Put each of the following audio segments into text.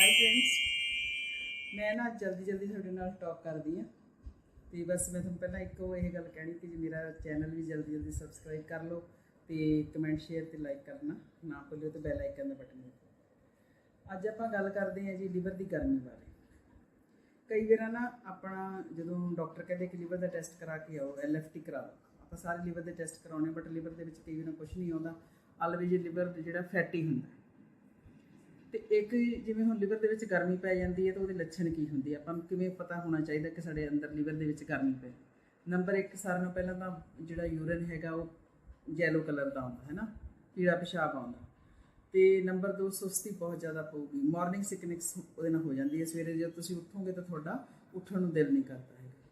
High friends ਮੈਂ ਨਾ ਜਲਦੀ ਜਲਦੀ ਤੁਹਾਡੇ ਨਾਲ ਟਾਕ ਕਰਦੀ ਆ ਤੇ ਬਸ ਮੈਂ ਤੁਹਾਨੂੰ ਪਹਿਲਾਂ ਇੱਕੋ ਇਹ ਗੱਲ ਕਹਿਣੀ ਕਿ ਜੀ ਮੇਰਾ ਚੈਨਲ ਵੀ ਜਲਦੀ ਜਲਦੀ ਸਬਸਕ੍ਰਾਈਬ ਕਰ ਲਓ ਤੇ ਕਮੈਂਟ ਸ਼ੇਅਰ ਤੇ ਲਾਈਕ ਕਰਨਾ, ਨਾ ਭੁੱਲਿਓ ਤੇ ਬੈਲ ਆਈਕਨ ਦਾ ਬਟਨ ਦਬਾਓ। ਅੱਜ ਆਪਾਂ ਗੱਲ ਕਰਦੇ ਹਾਂ ਜੀ ਲਿਵਰ ਦੀ ਗਰਮੀ ਬਾਰੇ। ਕਈ ਵਾਰ ਨਾ ਆਪਣਾ ਜਦੋਂ ਡਾਕਟਰ ਕਹਿੰਦੇ ਕਿ ਲਿਵਰ ਦਾ ਟੈਸਟ ਕਰਾ ਕੇ ਆਓ ਐਲਐਫਟੀ ਕਰਾ ਲਓ, ਆਪਾਂ ਸਾਰੇ ਲਿਵਰ ਦੇ ਟੈਸਟ ਕਰਾਉਣੇ ਬਟ ਲਿਵਰ ਦੇ ਵਿੱਚ ਕਈ ਵਾਰ ਕੁਝ ਨਹੀਂ ਆਉਂਦਾ। ਆਲਵੇਜ ਲਿਵਰ ਜਿਹੜਾ ਫੈਟੀ ਹੁੰਦਾ। ਤੇ ਇੱਕ ਜਿਵੇਂ ਹੁਣ ਲਿਵਰ ਦੇ ਵਿੱਚ ਗਰਮੀ ਪੈ ਜਾਂਦੀ ਹੈ ਤਾਂ ਉਹਦੇ ਲੱਛਣ ਕੀ ਹੁੰਦੇ ਆ? ਆਪਾਂ ਨੂੰ ਕਿਵੇਂ ਪਤਾ ਹੋਣਾ ਚਾਹੀਦਾ ਕਿ ਸਾਡੇ ਅੰਦਰ ਲਿਵਰ ਦੇ ਵਿੱਚ ਗਰਮੀ ਪੈ ਨੰਬਰ 1 ਸਾਰਿਆਂ ਨੂੰ ਪਹਿਲਾਂ ਤਾਂ ਜਿਹੜਾ ਯੂਰਿਨ ਹੈਗਾ ਉਹ ਯੈਲੋ ਕਲਰ ਦਾ ਆਉਂਦਾ ਹੈ ਨਾ? ਪੀਲਾ ਪਿਸ਼ਾਬ ਆਉਂਦਾ। ਤੇ ਨੰਬਰ 2 ਸੁਸਤੀ ਬਹੁਤ ਜ਼ਿਆਦਾ ਪਊਗੀ। ਮਾਰਨਿੰਗ ਸਿਕਨੈਸ ਉਹਦੇ ਨਾਲ ਹੋ ਜਾਂਦੀ ਹੈ। ਸਵੇਰੇ ਜਦੋਂ ਤੁਸੀਂ ਉੱਠੋਗੇ ਤਾਂ ਤੁਹਾਡਾ ਉੱਠਣ ਨੂੰ ਦਿਲ ਨਹੀਂ ਕਰਦਾ ਹੈਗਾ।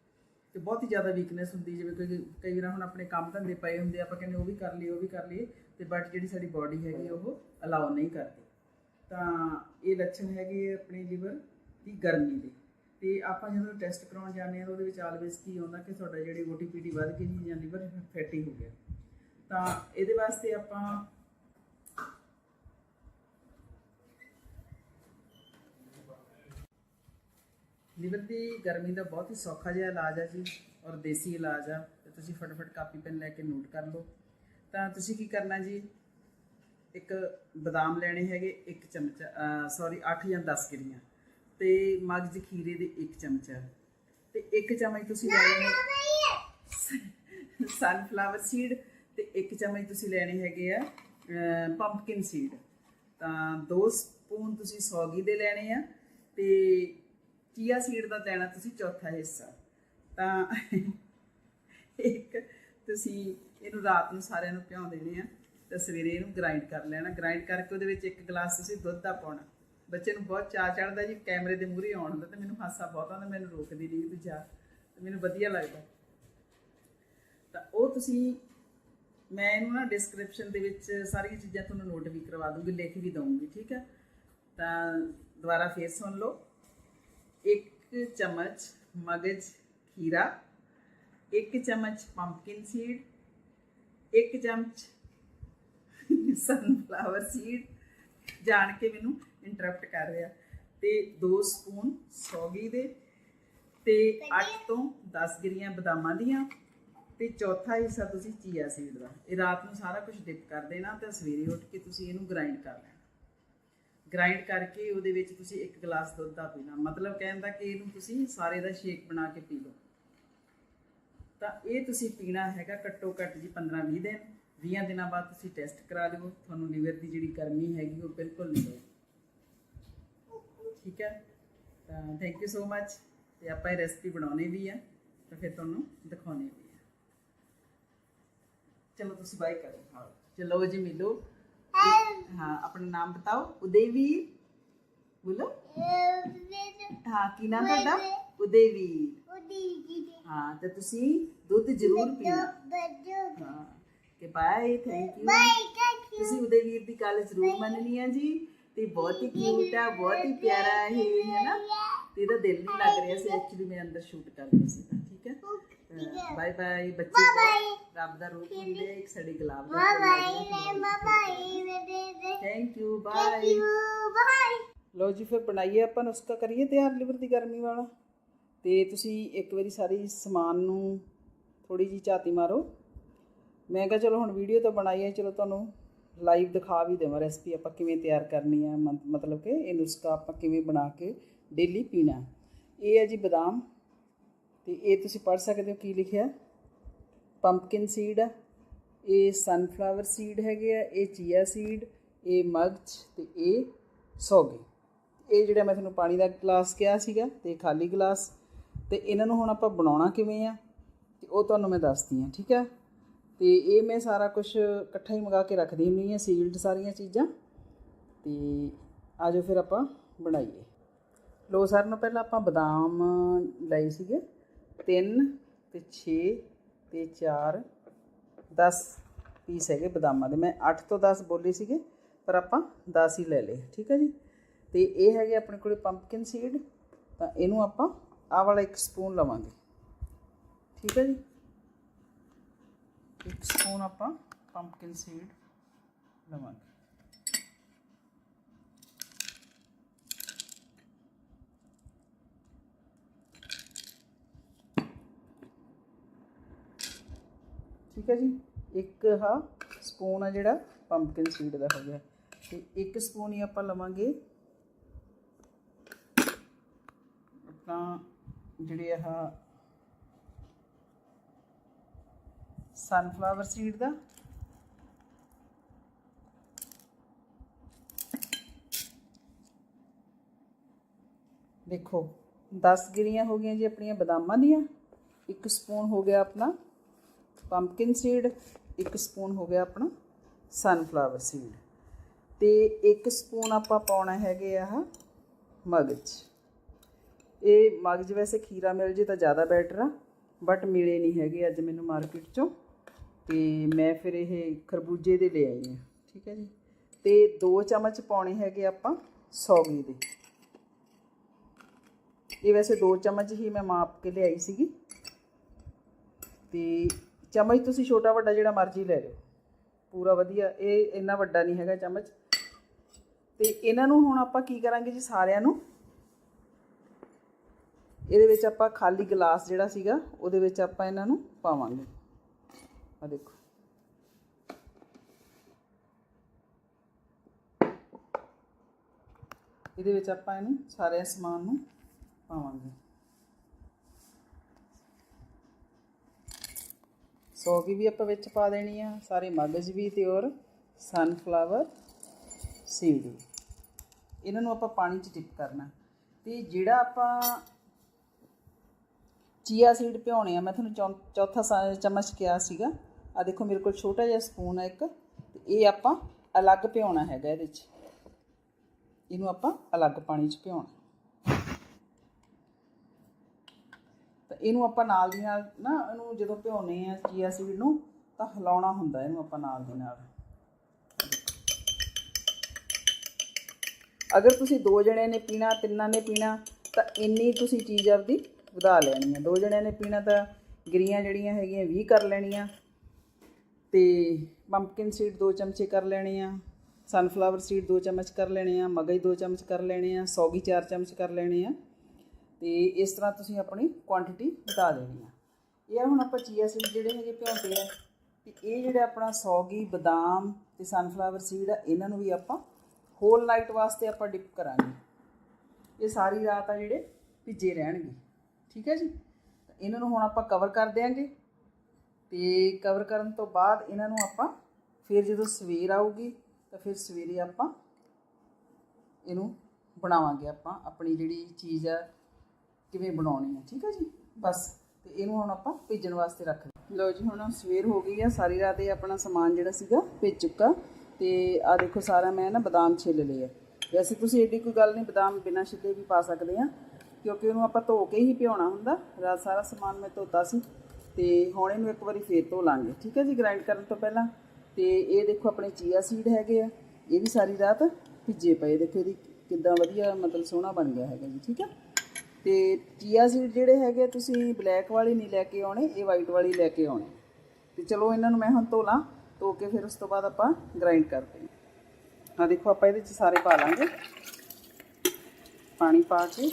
ਤੇ ਬਹੁਤ ਹੀ ਜ਼ਿਆਦਾ ਵੀਕਨੈਸ ਹੁੰਦੀ ਜਿਵੇਂ ਕੋਈ ਕਈ ਵਾਰ ਹੁਣ ਆਪਣੇ ਕੰਮ ਧੰਦੇ ਪਏ ਹੁੰਦੇ ਆ, ਆਪਾਂ ਕਹਿੰਦੇ ਉਹ ਵੀ ਕਰ ਲਈਏ ਉਹ ਵੀ ਕਰ ਲਈਏ ਤੇ ਬਟ ਜਿਹੜੀ ਸਾਡੀ ਬਾਡੀ ਹੈਗੀ ਉਹ ਅਲਾਉ ਨਹੀਂ ਕਰਦੀ। ਤਾਂ ਇਹ ਲੱਛਣ ਹੈਗੇ ਆਪਣੇ ਲਿਵਰ ਦੀ ਗਰਮੀ ਦੇ। ਤੇ ਆਪਾਂ ਜਦੋਂ ਟੈਸਟ ਕਰਾਉਣ ਜਾਂਦੇ ਆ ਉਹਦੇ ਵਿੱਚ ਆਲਵੇਸ ਕੀ ਆਉਂਦਾ ਕਿ ਤੁਹਾਡਾ ਜਿਹੜੀ ਓਟੀਪੀਡੀ ਵੱਧ ਗਈ ਜੀ ਜਾਂ ਲਿਵਰ ਫੈਟੀ ਹੋ ਗਿਆ। ਤਾਂ ਇਹਦੇ ਵਾਸਤੇ ਆਪਾਂ ਲਿਵਰ ਦੀ ਗਰਮੀ ਦਾ ਬਹੁਤ ਹੀ ਸੌਖਾ ਜਿਹਾ ਇਲਾਜ ਹੈ ਜੀ, ਔਰ ਦੇਸੀ ਇਲਾਜ ਆ। ਤੇ ਤੁਸੀਂ ਫਟਾਫਟ ਕਾਪੀ, ਪੈਨ ਲੈ ਕੇ ਨੋਟ ਕਰ ਲਓ। ਤਾਂ ਤੁਸੀਂ ਕੀ ਕਰਨਾ ਜੀ ਇੱਕ ਬਦਾਮ ਲੈਣੇ ਹੈਗੇ, ਇੱਕ ਚਮਚਾ ਸੌਰੀ 8 ਜਾਂ 10 ਗਿਰੀਆਂ। ਤੇ ਮਗਜ ਖੀਰੇ ਦੇ ਇੱਕ ਚਮਚਾ। ਤੇ ਇੱਕ ਚਮਚ ਤੁਸੀਂ ਲੈਣੇ ਸਨਫਲਾਵਰ ਸੀਡ ਤੇ ਇੱਕ ਚਮਚ ਤੁਸੀਂ ਲੈਣੇ ਹੈਗੇ ਆ ਪੰਪਕਿਨ ਸੀਡ ਤਾਂ ਦੋ ਸਪੂਨ ਤੁਸੀਂ ਸੌਗੀ ਦੇ ਲੈਣੇ ਆ ਤੇ ਚੀਆ ਸੀਡ ਦਾ ਲੈਣਾ ਤੁਸੀਂ ਚੌਥਾ ਹਿੱਸਾ। ਤਾਂ ਇੱਕ ਤੁਸੀਂ ਇਹਨੂੰ ਰਾਤ ਨੂੰ ਸਾਰਿਆਂ ਨੂੰ ਭਿਉਂ ਦੇਣੇ ਆ। ਤੇ ਸਵੇਰੇ ਇਹਨੂੰ ਗ੍ਰਾਈਂਡ ਕਰ ਲੈਣਾ। ਗ੍ਰਾਈਂਡ ਕਰਕੇ ਉਹਦੇ ਵਿੱਚ ਇੱਕ ਗਲਾਸ ਤੁਸੀਂ ਦੁੱਧ ਦਾ ਪਾਉਣਾ। ਬੱਚੇ ਨੂੰ ਬਹੁਤ ਚਾਅ ਚੜਦਾ ਜੀ, ਕੈਮਰੇ ਦੇ ਮੂਹਰੇ ਆਉਣ ਦਾ ਤੇ ਮੈਨੂੰ ਹਾਸਾ ਬਹੁਤ ਆਉਂਦਾ, ਮੈਨੂੰ ਰੋਕਦੀ ਨਹੀਂ ਤੂੰ ਜਾ। ਮੈਨੂੰ ਵਧੀਆ ਲੱਗਦਾ। ਤਾਂ ਉਹ ਤੁਸੀਂ, ਮੈਂ ਇਹਨੂੰ ਨਾ ਡਿਸਕ੍ਰਿਪਸ਼ਨ ਦੇ ਵਿੱਚ ਸਾਰੀਆਂ ਚੀਜ਼ਾਂ ਤੁਹਾਨੂੰ ਨੋਟ ਵੀ ਕਰਵਾ ਦੂੰਗੀ ਲਿਖ ਵੀ ਦਊਂਗੀ, ਠੀਕ ਹੈ? ਤਾਂ ਦੁਬਾਰਾ ਫੇਰ ਸੁਣ ਲਓ। ਇੱਕ ਚਮਚ ਮਗਜ ਖੀਰਾ, ਇੱਕ ਚਮਚ ਪੰਪਕਿਨ ਸੀਡ ਇੱਕ ਚਮਚ ਸਨਫਲਾਵਰ ਸੀਡ ਜਾਣ ਕੇ ਮੈਨੂੰ ਇੰਟਰਰਪਟ ਕਰ ਰਿਹਾ। ਤੇ 2 ਸਪੂਨ ਸੌਗੀ ਦੇ ਤੇ 8 ਤੋਂ 10 ਗਿਰੀਆਂ ਬਦਾਮਾਂ ਦੀਆਂ ਤੇ ਚੌਥਾ ਹਿੱਸਾ ਤੁਸੀਂ ਚੀਆ ਸੀਡ ਦਾ। ਇਹ ਰਾਤ ਨੂੰ ਸਾਰਾ ਕੁਝ ਡਿਪ ਕਰ ਦੇਣਾ ਤੇ ਸਵੇਰੇ ਉੱਠ ਕੇ ਤੁਸੀਂ ਇਹਨੂੰ ਗ੍ਰਾਈਂਡ ਕਰ ਲੈਣਾ। ਗ੍ਰਾਈਂਡ ਕਰਕੇ ਉਹਦੇ ਵਿੱਚ ਤੁਸੀਂ ਇੱਕ ਗਲਾਸ ਦੁੱਧ ਦਾ ਪੀਣਾ। ਮਤਲਬ ਕਹਿੰਦਾ ਕਿ ਇਹਨੂੰ ਤੁਸੀਂ ਸਾਰੇ ਦਾ ਸ਼ੇਕ ਬਣਾ ਕੇ ਪੀ ਲਓ। ਤਾਂ ਇਹ ਤੁਸੀਂ ਪੀਣਾ ਹੈਗਾ ਘੱਟੋ ਘੱਟ ਜੀ 15 20 ਦਿਨ। 20 ਦਿਨਾਂ ਬਾਅਦ ਤੁਸੀਂ ਟੈਸਟ ਕਰਾ ਲਿਓ। ਤੁਹਾਨੂੰ ਲੀਵਰ ਦੀ ਜਿਹੜੀ ਗਰਮੀ ਹੈਗੀ ਉਹ ਬਿਲਕੁਲ ਨਹੀਂ ਹੋਏਗੀ। ਠੀਕ ਹੈ? ਤਾਂ ਥੈਂਕ ਯੂ ਸੋ ਮੱਚ ਤੇ ਆਪਾਂ ਇਹ ਰੈਸਪੀ ਬਣਾਉਣੀ ਵੀ ਆ ਤਾਂ ਫਿਰ ਤੁਹਾਨੂੰ ਦਿਖਾਉਣੀ ਵੀ ਆ ਚਲੋ ਤੁਸੀਂ ਬਾਈ ਕਰੋ ਹਾਂ। ਚਲੋ ਜੀ ਮਿਲੋ। ਹਾਂ ਆਪਣਾ ਨਾਮ ਬਤਾਓ। ਉਦੇਵੀ ਬੋਲੋ। ਹਾਂ ਕੀ ਨਾਮ ਤੁਹਾਡਾ? ਉਦੇਵੀ ਉਦੇਵੀ ਹਾਂ ਤੇ ਤੁਸੀਂ ਦੁੱਧ ਜ਼ਰੂਰ ਪੀਣਾ। ਹਾਂ। ਤੇ bye thank you bye thank you ਤੁਸੀਂ ਉਹਦੇ ਵੀਰ ਦੀ ਗੱਲ ਜ਼ਰੂਰ ਮੰਨਣੀ ਆ ਜੀ ਤੇ ਬਹੁਤ ਹੀ ਕਿਊਟ ਆ ਬਹੁਤ ਹੀ ਪਿਆਰਾ ਹੈ ਹੈ ਨਾ? ਤੇ ਇਹਦਾ ਦਿਲ ਨਹੀਂ ਲੱਗ ਰਿਹਾ ਸੀ ਐਕਚੁਅਲੀ ਮੈਂ ਅੰਦਰ ਸ਼ੂਟ ਕਰਦੀ ਸੀ ਠੀਕ ਹੈ? ਬਾਏ ਬਾਏ ਬੱਚੇ ਰੱਬ ਦਾ ਰੂਪ ਹੁੰਦੇ ਇੱਕ ਸਾਡੀ ਗੁਲਾਬ ਦਾ bye bye thank you bye thank you bye ਲੋ ਜੀ ਫਿਰ ਬਣਾਈਏ ਆਪਾਂ ਨੁਸਖਾ ਕਰੀਏ ਤਿਆਰ ਲਿਵਰ ਦੀ ਗਰਮੀ ਵਾਲਾ। ਤੇ ਤੁਸੀਂ ਇੱਕ ਵਾਰੀ ਸਾਰੀ ਸਮਾਨ ਨੂੰ ਥੋੜੀ ਜੀ ਝਾਤੀ ਮਾਰੋ। ਮੈਂ ਕਿਹਾ ਚਲੋ ਹੁਣ ਵੀਡੀਓ ਤਾਂ ਬਣਾਈ ਹੈ, ਚਲੋ ਤੁਹਾਨੂੰ ਲਾਈਵ ਦਿਖਾ ਵੀ ਦੇਵਾਂ ਰੈਸਪੀ ਆਪਾਂ ਕਿਵੇਂ ਤਿਆਰ ਕਰਨੀ ਹੈ, ਮਤ- ਮਤਲਬ ਕਿ ਇਹ ਨੁਸਖਾ ਆਪਾਂ ਕਿਵੇਂ ਬਣਾ ਕੇ ਡੇਲੀ ਪੀਣਾ ਇਹ ਹੈ ਜੀ ਬਦਾਮ, ਤੇ ਇਹ ਤੁਸੀਂ ਪੜ੍ਹ ਸਕਦੇ ਹੋ ਕੀ ਲਿਖਿਆ ਪੰਪਕਿਨ ਸੀਡ ਆ ਇਹ ਸਨਫਲਾਵਰ ਸੀਡ ਹੈਗੇ ਆ, ਇਹ ਚੀਆ ਸੀਡ ਇਹ ਮਗਜ ਤੇ ਇਹ ਸੌਗੀ। ਇਹ ਜਿਹੜਾ ਮੈਂ ਤੁਹਾਨੂੰ ਪਾਣੀ ਦਾ ਗਲਾਸ ਕਿਹਾ ਸੀਗਾ, ਤੇ ਖਾਲੀ ਗਲਾਸ, ਤੇ ਇਹਨਾਂ ਨੂੰ ਹੁਣ ਆਪਾਂ ਬਣਾਉਣਾ ਕਿਵੇਂ ਆ, ਤੇ ਉਹ ਤੁਹਾਨੂੰ ਮੈਂ ਦੱਸਦੀ ਹਾਂ, ਠੀਕ ਆ ਤੇ ਇਹ ਮੈਂ ਸਾਰਾ ਕੁਝ ਇਕੱਠਾ ਹੀ ਮੰਗਾ ਕੇ ਰੱਖਦੀ ਹੁੰਦੀ ਹਾਂ ਸੀਲਡ ਸਾਰੀਆਂ ਚੀਜ਼ਾਂ। ਤੇ ਆਜੋ ਫਿਰ ਆਪਾਂ ਬਣਾਈਏ। ਲੋ ਸਾਰਿਆਂ ਨੂੰ ਪਹਿਲਾਂ ਆਪਾਂ ਬਦਾਮ ਲਏ ਸੀਗੇ। 3 ਤੇ 6 ਤੇ 4 10 ਪੀਸ ਹੈਗੇ ਬਦਾਮਾਂ ਦੇ। ਮੈਂ 8 ਤੋਂ 10 ਬੋਲੇ ਸੀਗੇ, ਪਰ ਆਪਾਂ 10 ਹੀ ਲੈ ਲਏ, ਠੀਕ ਹੈ ਜੀ? ਤੇ ਇਹ ਹੈਗੇ ਆਪਣੇ ਕੋਲੇ ਪੰਪਕਿਨ ਸੀਡ ਤਾਂ ਇਹਨੂੰ ਆਪਾਂ ਆਹ ਵਾਲਾ ਇੱਕ ਸਪੂਨ ਲਵਾਂਗੇ। ਠੀਕ ਹੈ ਜੀ? ਇੱਕ ਸਪੂਨ ਆਪਾਂ ਪੰਪਕਿਨ ਸੀਡ ਲਵਾਂਗੇ। ਠੀਕ ਹੈ ਜੀ, ਇੱਕ ਆਹ ਸਪੂਨ ਆ ਜਿਹੜਾ ਪੰਪਕਿਨ ਸੀਡ ਦਾ ਹੋ ਗਿਆ। ਤੇ ਇੱਕ ਸਪੂਨ ਹੀ ਆਪਾਂ ਲਵਾਂਗੇ ਆਪਣਾ ਜਿਹੜੇ ਆਹ ਸਨਫਲਾਵਰ ਸੀਡ ਦਾ। ਦੇਖੋ 10 ਗਿਰੀਆਂ ਹੋ ਗਈਆਂ ਜੀ ਆਪਣੀਆਂ ਬਦਾਮਾਂ ਦੀਆਂ। ਇੱਕ ਸਪੂਨ ਹੋ ਗਿਆ ਆਪਣਾ ਪੰਪਕਿਨ ਸੀਡ ਇੱਕ ਸਪੂਨ ਹੋ ਗਿਆ ਆਪਣਾ ਸਨਫਲਾਵਰ ਸੀਡ ਤੇ ਇੱਕ ਸਪੂਨ ਆਪਾਂ ਪਾਉਣਾ ਹੈਗੇ ਆਹ ਮਗਜ। ਇਹ ਮਗਜ ਵੈਸੇ ਖੀਰਾ ਮਿਲ ਜੇ ਤਾਂ ਜ਼ਿਆਦਾ ਬੈਟਰ ਆ ਬਟ ਮਿਲੇ ਨਹੀਂ ਹੈਗੇ ਅੱਜ ਮੈਨੂੰ ਮਾਰਕੀਟ ਚੋਂ। ਤੇ ਮੈਂ ਫਿਰ ਇਹ ਖਰਬੂਜੇ ਦੇ ਲੈ ਆਈ ਹਾਂ, ਠੀਕ ਹੈ ਜੀ। ਤੇ 2 ਚਮਚ ਪਾਉਣੇ ਹੈਗੇ ਆਪਾਂ ਸੌਗੀ ਦੇ। ਇਹ ਵੈਸੇ 2 ਚਮਚ ਹੀ ਮੈਂ ਮਾਪ ਕੇ ਲਿਆਈ ਸੀਗੀ। ਤੇ ਚਮਚ ਤੁਸੀਂ ਛੋਟਾ ਵੱਡਾ ਜਿਹੜਾ ਮਰਜ਼ੀ ਲੈ ਲਓ, ਪੂਰਾ ਵਧੀਆ, ਇਹ ਇੰਨਾ ਵੱਡਾ ਨਹੀਂ ਹੈਗਾ ਚਮਚ। ਤੇ ਇਹਨਾਂ ਨੂੰ ਹੁਣ ਆਪਾਂ ਕੀ ਕਰਾਂਗੇ ਜੀ ਸਾਰਿਆਂ ਨੂੰ? ਇਹਦੇ ਵਿੱਚ ਆਪਾਂ ਖਾਲੀ ਗਲਾਸ ਜਿਹੜਾ ਸੀਗਾ, ਉਹਦੇ ਵਿੱਚ ਆਪਾਂ ਇਹਨਾਂ ਨੂੰ ਪਾਵਾਂਗੇ। ਆ ਦੇਖੋ। ਇਹਦੇ ਵਿੱਚ ਆਪਾਂ ਇਹਨੂੰ ਸਾਰੇ ਸਮਾਨ ਨੂੰ ਪਾਵਾਂਗੇ। ਸੌਗੀ ਵੀ ਆਪਾਂ ਵਿੱਚ ਪਾ ਦੇਣੀ ਆ, ਸਾਰੇ ਮਗਜ਼ ਵੀ ਤੇ ਔਰ ਸਨਫਲਾਵਰ ਸੀਡ ਵੀ। ਇਹਨਾਂ ਨੂੰ ਆਪਾਂ ਪਾਣੀ 'ਚ ਡਿਪ ਕਰਨਾ। ਤੇ ਜਿਹੜਾ ਆਪਾਂ ਚੀਆ ਸੀਡ ਭਿਉਣੇ ਆ, ਮੈਂ ਤੁਹਾਨੂੰ ਚੌ- ਚੌਥਾ ਚਮਚ ਕਿਹਾ ਸੀਗਾ। ਆ ਦੇਖੋ ਮੇਰੇ ਕੋਲ ਛੋਟਾ ਜਿਹਾ ਸਪੂਨ ਹੈ ਇੱਕ, ਤੇ ਇਹ ਆਪਾਂ ਅਲੱਗ ਭਿਉਣਾ ਹੈਗਾ ਇਹਦੇ 'ਚ। ਇਹਨੂੰ ਆਪਾਂ ਅਲੱਗ ਪਾਣੀ 'ਚ ਭਿਉਣਾ ਤਾਂ ਇਹਨੂੰ ਆਪਾਂ ਨਾਲ ਦੀ ਨਾਲ ਨਾ, ਇਹਨੂੰ ਜਦੋਂ ਭਿਉਨੇ ਆ ਚੀਆ ਸੀਡ ਨੂੰ, ਤਾਂ ਹਿਲਾਉਣਾ ਹੁੰਦਾ ਇਹਨੂੰ ਆਪਾਂ ਨਾਲ ਦੀ ਨਾਲ। ਅਗਰ ਤੁਸੀਂ ਦੋ ਜਣਿਆਂ ਨੇ ਪੀਣਾ, ਤਿੰਨਾਂ ਨੇ ਪੀਣਾ, ਤਾਂ ਇੰਨੀ ਤੁਸੀਂ ਚੀਜ਼ ਆਪਦੀ ਵਧਾ ਲੈਣੀ ਹੈ ਦੋ ਜਣਿਆਂ ਨੇ ਪੀਣਾ ਤਾਂ ਗਰੀਆਂ ਜਿਹੜੀਆਂ ਹੈਗੀਆਂ 20 ਕਰ ਲੈਣੀਆਂ। ਤੇ ਪੰਪਕਿਨ ਸੀਡ 2 ਚਮਚੇ ਕਰ ਲੈਣੇ ਆ ਸਨਫਲਾਵਰ ਸੀਡ 2 ਚਮਚ ਕਰ ਲੈਣੇ ਆ ਮਗਜ਼ 2 ਚਮਚ ਕਰ ਲੈਣੇ ਆ, ਸੌਗੀ 4 ਚਮਚ ਕਰ ਲੈਣੇ ਆ। ਤੇ ਇਸ ਤਰ੍ਹਾਂ ਤੁਸੀਂ ਆਪਣੀ ਕੁਆਂਟੀਟੀ ਵਧਾ ਦੇਣੀ ਆ। ਇਹ ਹੁਣ ਆਪਾਂ ਚੀਆ ਸੀਡ ਜਿਹੜੇ ਹੈਗੇ ਭਿਉਂਤੇ ਆ, ਤੇ ਇਹ ਜਿਹੜੇ ਆਪਣਾ ਸੌਗੀ, ਬਦਾਮ ਤੇ ਸਨਫਲਾਵਰ ਸੀਡ ਆ, ਇਹਨਾਂ ਨੂੰ ਵੀ ਆਪਾਂ ਹੋਲ ਨਾਈਟ ਵਾਸਤੇ ਆਪਾਂ ਡਿਪ ਕਰਾਂਗੇ। ਇਹ ਸਾਰੀ ਰਾਤ ਆ ਜਿਹੜੇ ਭਿੱਜੇ ਰਹਿਣਗੇ। ਠੀਕ ਹੈ ਜੀ? ਇਹਨਾਂ ਨੂੰ ਹੁਣ ਆਪਾਂ ਕਵਰ ਕਰ ਦਿਆਂਗੇ। ਤੇ ਕਵਰ ਕਰਨ ਤੋਂ ਬਾਅਦ ਇਹਨਾਂ ਨੂੰ ਆਪਾਂ ਫਿਰ ਜਦੋਂ ਸਵੇਰ ਆਊਗੀ, ਤਾਂ ਫਿਰ ਸਵੇਰੇ ਆਪਾਂ ਇਹਨੂੰ ਬਣਾਵਾਂਗੇ, ਆਪਾਂ ਆਪਣੀ ਜਿਹੜੀ ਚੀਜ਼ ਆ, ਕਿਵੇਂ ਬਣਾਉਣੀ ਹੈ ਠੀਕ ਹੈ ਜੀ? ਬਸ, ਤੇ ਇਹਨੂੰ ਹੁਣ ਆਪਾਂ ਭੇਜਣ ਵਾਸਤੇ ਰੱਖ ਦਿੰਦੇ ਲਓ ਜੀ, ਹੁਣ ਸਵੇਰ ਹੋ ਗਈ ਆ, ਸਾਰੀ ਰਾਤ ਇਹ ਆਪਣਾ ਸਮਾਨ ਜਿਹੜਾ ਸੀਗਾ ਭੇਜ ਚੁੱਕਾ। ਤੇ ਆ ਦੇਖੋ, ਸਾਰਾ ਮੈਂ ਨਾ ਬਦਾਮ ਛਿੱਲ ਲਏ ਆ। ਵੈਸੇ ਤੁਸੀਂ ਏਡੀ ਕੋਈ ਗੱਲ ਨਹੀਂ, ਬਦਾਮ ਬਿਨਾਂ ਛਿੱਲੇ ਵੀ ਪਾ ਸਕਦੇ ਆ, ਕਿਉਂਕਿ ਉਹਨੂੰ ਆਪਾਂ ਧੋ ਕੇ ਹੀ ਭਿਉਣਾ ਹੁੰਦਾ। ਰਾਤ ਸਾਰਾ ਸਮਾਨ ਮੈਂ ਧੋਤਾ ਸੀ। ਤੇ ਹੁਣ ਇਹਨੂੰ ਇੱਕ ਵਾਰੀ ਫੇਰ ਧੋ ਲਾਂਗੇ। ਠੀਕ ਹੈ ਜੀ? ਗ੍ਰਾਈਂਡ ਕਰਨ ਤੋਂ ਪਹਿਲਾਂ ਤੇ ਇਹ ਦੇਖੋ ਆਪਣੇ ਚੀਆ ਸੀਡ ਹੈਗੇ ਆ। ਇਹ ਵੀ ਸਾਰੀ ਰਾਤ ਭਿੱਜੇ ਪਏ। ਦੇਖੋ ਇਹਦੀ ਕਿੱਦਾਂ ਵਧੀਆ ਮਤਲਬ ਸੋਹਣਾ ਬਣ ਗਿਆ ਹੈਗਾ ਜੀ। ਠੀਕ ਹੈ? ਤੇ ਚੀਆ ਸੀਡ ਜਿਹੜੇ ਹੈਗੇ ਤੁਸੀਂ ਬਲੈਕ ਵਾਲੇ ਨਹੀਂ ਲੈ ਕੇ ਆਉਣੇ, ਇਹ ਵਾਈਟ ਵਾਲੀ ਲੈ ਕੇ ਆਉਣੇ। ਤੇ ਚਲੋ ਇਹਨਾਂ ਨੂੰ ਮੈਂ ਹੁਣ ਧੋ ਲਾਂ, ਧੋ ਕੇ ਫਿਰ ਉਸ ਤੋਂ ਬਾਅਦ ਆਪਾਂ ਗ੍ਰਾਈਂਡ ਕਰਦੇ ਹਾਂ। ਆ ਦੇਖੋ ਆਪਾਂ ਇਹਦੇ ਚ ਸਾਰੇ ਪਾ ਲਾਂਗੇ। ਪਾਣੀ ਪਾ ਕੇ।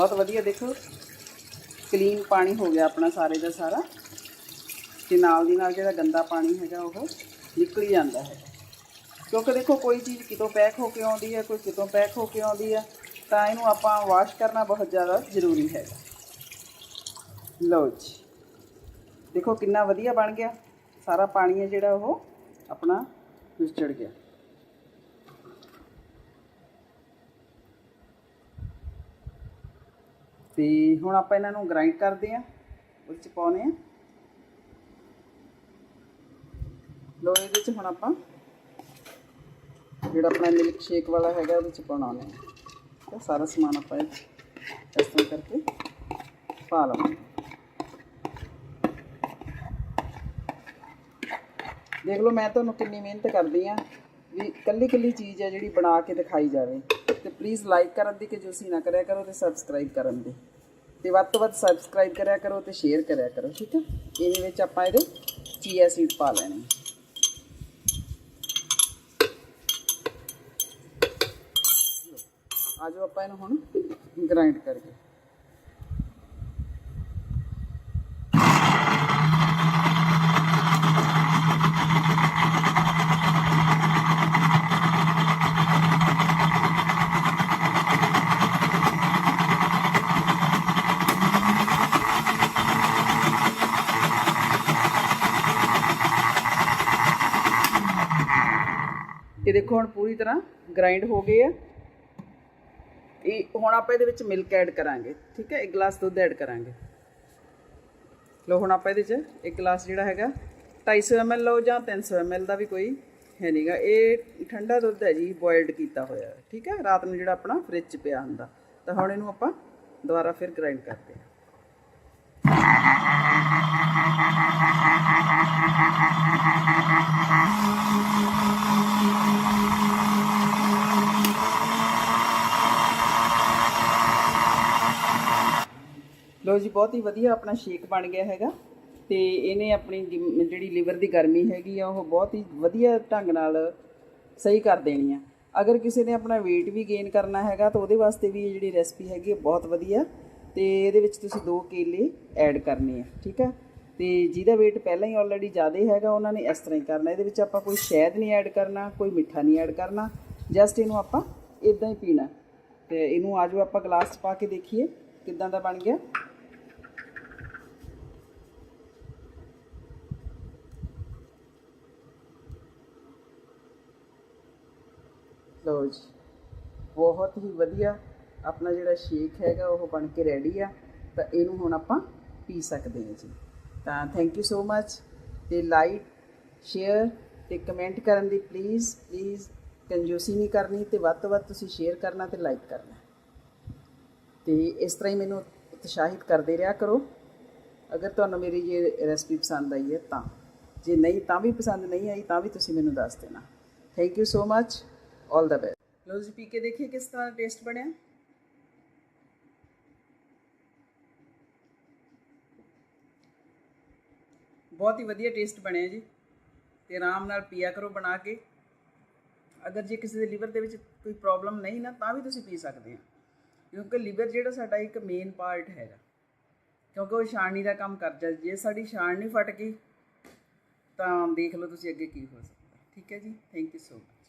ਬਹੁਤ ਵਧੀਆ, ਦੇਖੋ। ਕਲੀਨ ਪਾਣੀ ਹੋ ਗਿਆ ਆਪਣਾ ਸਾਰੇ ਦਾ ਸਾਰਾ। ਤੇ ਨਾਲ ਦੀ ਨਾਲ ਜਿਹੜਾ ਗੰਦਾ ਪਾਣੀ ਹੈਗਾ, ਉਹ ਨਿਕਲ ਜਾਂਦਾ ਹੈ। ਕਿਉਂਕਿ ਦੇਖੋ, ਕੋਈ ਚੀਜ਼ ਕਿਤੋਂ ਪੈਕ ਹੋ ਕੇ ਆਉਂਦੀ ਹੈ, ਕੋਈ ਕਿਤੋਂ ਪੈਕ ਹੋ ਕੇ ਆਉਂਦੀ ਹੈ, ਤਾਂ ਇਹਨੂੰ ਆਪਾਂ ਵਾਸ਼ ਕਰਨਾ ਬਹੁਤ ਜ਼ਿਆਦਾ ਜ਼ਰੂਰੀ ਹੈ। ਲਓ ਜੀ। ਦੇਖੋ ਕਿੰਨਾ ਵਧੀਆ ਬਣ ਗਿਆ। ਸਾਰਾ ਪਾਣੀ ਹੈ ਜਿਹੜਾ, ਉਹ ਆਪਣਾ ਨਿਚੜ ਗਿਆ। ਤੇ ਹੁਣ ਆਪਾਂ ਇਹਨਾਂ ਨੂੰ ਗ੍ਰਾਈਂਡ ਕਰਦੇ ਆਂ ਉਹਦੇ ਚ ਪਾਉਨੇ ਆ ਲੋ ਇਹਦੇ ਚ ਹੁਣ ਆਪਾਂ ਜਿਹੜਾ ਆਪਣਾ ਮਿਲਕ ਸ਼ੇਕ ਵਾਲਾ ਹੈਗਾ, ਉਹਦੇ ਚ ਪਾਉਣਾ ਤੇ ਸਾਰਾ ਸਮਾਨ ਆਪਾਂ ਇਹ 'ਚ ਇਸ ਤਰ੍ਹਾਂ ਕਰਕੇ ਪਾ ਲਵਾਂਗੇ। ਦੇਖ ਲਓ, ਮੈਂ ਤੁਹਾਨੂੰ ਕਿੰਨੀ ਮਿਹਨਤ ਕਰਦੀ ਆ ਵੀ ਕੱਲੀ ਕੱਲੀ ਚੀਜ਼ ਹੈ ਜਿਹੜੀ ਬਣਾ ਕੇ ਦਿਖਾਈ ਜਾਵੇ। ਤੇ ਪਲੀਜ਼ ਲਾਈਕ ਕਰਨ ਦੀ ਕਿ ਜੋ ਜੋਸੀ ਨਾ ਕਰਿਆ ਕਰੋ ਤੇ ਸਬਸਕ੍ਰਾਈਬ ਕਰਨ ਦੀ। ਤੇ ਵੱਧ ਤੋਂ ਵੱਧ ਸਬਸਕ੍ਰਾਈਬ ਕਰਿਆ ਕਰੋ ਤੇ ਸ਼ੇਅਰ ਕਰਿਆ ਕਰੋ, ਠੀਕ ਹੈ? ਇਹਦੇ ਵਿੱਚ ਆਪਾਂ ਇਹਦੇ ਚੀਆ ਸੀਡ ਪਾ ਲੈਣੇ ਆ। ਆਜੋ ਆਪਾਂ ਇਹਨੂੰ ਹੁਣ ਗ੍ਰਾਈਂਡ ਕਰੀਏ ਇਹ ਦੇਖੋ ਹੁਣ ਪੂਰੀ ਤਰ੍ਹਾਂ ਗ੍ਰਾਈਂਡ ਹੋ ਗਏ ਆ। ਇਹ ਹੁਣ ਆਪਾਂ ਇਹਦੇ ਵਿੱਚ ਮਿਲਕ ਐਡ ਕਰਾਂਗੇ, ਠੀਕ ਹੈ? ਇੱਕ ਗਲਾਸ ਦੁੱਧ ਐਡ ਕਰਾਂਗੇ। ਲੋ ਹੁਣ ਆਪਾਂ ਇਹਦੇ 'ਚ ਇੱਕ ਗਲਾਸ ਜਿਹੜਾ ਹੈਗਾ 250 ml ਲਓ ਜਾਂ 300 ml ਦਾ ਵੀ ਕੋਈ ਹੈ ਨਹੀਂਗਾ ਇਹ ਠੰਡਾ ਦੁੱਧ ਹੈ ਜੀ ਬੋਇਲਡ ਕੀਤਾ ਹੋਇਆ, ਠੀਕ ਹੈ? ਰਾਤ ਨੂੰ ਜਿਹੜਾ ਆਪਣਾ ਫ੍ਰਿਜ 'ਚ ਪਿਆ ਹੁੰਦਾ। ਤਾਂ ਹੁਣ ਇਹਨੂੰ ਆਪਾਂ ਦੁਬਾਰਾ ਫਿਰ ਗ੍ਰਾਈਂਡ ਕਰਦੇ ਹਾਂ। ਲੋ ਜੀ, ਬਹੁਤ ਹੀ ਵਧੀਆ ਆਪਣਾ ਸ਼ੇਕ ਬਣ ਗਿਆ ਹੈਗਾ ਤੇ ਇਹਨੇ ਆਪਣੀ ਜਿਮ- ਜਿਹੜੀ ਲਿਵਰ ਦੀ ਗਰਮੀ ਹੈਗੀ ਆ, ਉਹ ਬਹੁਤ ਹੀ ਵਧੀਆ ਢੰਗ ਨਾਲ ਸਹੀ ਕਰ ਦੇਣੀ ਆ। ਅਗਰ ਕਿਸੇ ਨੇ ਆਪਣਾ weight ਵੀ ਗੇਨ ਕਰਨਾ ਹੈਗਾ, ਤਾਂ ਉਹਦੇ ਵਾਸਤੇ ਵੀ ਇਹ ਜਿਹੜੀ ਰੈਸਪੀ ਹੈਗੀ ਹੈ ਬਹੁਤ ਵਧੀਆ ਤੇ ਇਹਦੇ ਵਿੱਚ ਤੁਸੀਂ ਦੋ ਕੇਲੇ ਐਡ ਕਰਨੇ ਆ, ਠੀਕ ਆ? ਤੇ ਜਿਹਦਾ weight ਪਹਿਲਾਂ ਹੀ ਆਲਰੇਡੀ ਜ਼ਿਆਦਾ ਹੈਗਾ, ਉਹਨਾਂ ਨੇ ਇਸ ਤਰ੍ਹਾਂ ਹੀ ਕਰਨਾ। ਇਹਦੇ ਵਿੱਚ ਆਪਾਂ ਕੋਈ ਸ਼ਹਿਦ ਨਹੀਂ ਐਡ ਕਰਨਾ, ਕੋਈ ਮਿੱਠਾ ਨਹੀਂ ਐਡ ਕਰਨਾ ਜਸਟ ਇਹਨੂੰ ਆਪਾਂ ਇਦਾਂ ਹੀ ਪੀਣਾ। ਤੇ ਇਹਨੂੰ ਆਜੋ ਆਪਾਂ ਗਲਾਸ 'ਚ ਪਾ ਕੇ ਦੇਖੀਏ ਕਿੱਦਾਂ ਦਾ ਬਣ ਗਿਆ। ਲਓ ਜੀ, ਬਹੁਤ ਹੀ ਵਧੀਆ ਆਪਣਾ ਜਿਹੜਾ ਸ਼ੇਕ ਹੈਗਾ, ਉਹ ਬਣ ਕੇ ਰੈਡੀ ਆ। ਤਾਂ ਇਹਨੂੰ ਹੁਣ ਆਪਾਂ ਪੀ ਸਕਦੇ ਹਾਂ ਜੀ। ਤਾਂ ਥੈਂਕ ਯੂ ਸੋ ਮੱਚ ਤੇ ਲਾਈਕ ਸ਼ੇਅਰ ਤੇ ਕਮੈਂਟ ਕਰਨ ਦੀ ਪਲੀਜ਼ ਪਲੀਜ਼ ਕੰਜੂਸੀ ਨਹੀਂ ਕਰਨੀ ਤੇ ਵੱਧ ਤੋਂ ਵੱਧ ਤੁਸੀਂ ਸ਼ੇਅਰ ਕਰਨਾ ਤੇ ਲਾਈਕ ਕਰਨਾ। ਤੇ ਇਸ ਤਰ੍ਹਾਂ ਹੀ ਮੈਨੂੰ ਉਤਸ਼ਾਹਿਤ ਕਰਦੇ ਰਿਹਾ ਕਰੋ। ਅਗਰ ਤੁਹਾਨੂੰ ਮੇਰੀ ਇਹ ਰੈਸਪੀ ਪਸੰਦ ਆਈ ਹੈ ਤਾਂ। ਜੇ ਨਹੀਂ, ਤਾਂ ਵੀ ਪਸੰਦ ਨਹੀਂ ਆਈ, ਤਾਂ ਵੀ ਤੁਸੀਂ ਮੈਨੂੰ ਦੱਸ ਦੇਣਾ। Thank you so much all the best ਲਓ ਜੀ, ਪੀ ਕੇ ਦੇਖੀਏ ਕਿਸ ਤਰ੍ਹਾਂ ਟੇਸਟ ਬਣਿਆ। ਬਹੁਤ ਹੀ ਵਧੀਆ ਟੇਸਟ ਬਣਿਆ ਜੀ। ਤੇ ਆਰਾਮ ਨਾਲ ਪੀਆ ਕਰੋ ਬਣਾ ਕੇ। ਅਗਰ ਜੇ ਕਿਸੇ ਦੇ ਲੀਵਰ ਦੇ ਵਿੱਚ ਕੋਈ ਪ੍ਰੋਬਲਮ ਨਹੀਂ ਨਾ, ਤਾਂ ਵੀ ਤੁਸੀਂ ਪੀ ਸਕਦੇ ਆ। ਕਿਉਂਕਿ ਲੀਵਰ ਜਿਹੜਾ ਸਾਡਾ ਇੱਕ ਮੇਨ ਪਾਰਟ ਹੈਗਾ। ਕਿਉਂਕਿ ਉਹ ਛਾਣਨੀ ਦਾ ਕੰਮ ਕਰਦਾ ਜੇ। ਸਾਡੀ ਛਾਣਨੀ ਫਟ ਗਈ, ਤਾਂ ਦੇਖ ਲਓ ਤੁਸੀਂ ਅੱਗੇ ਕੀ ਹੋ ਸਕਦਾ। ਠੀਕ ਹੈ ਜੀ? Thank you so much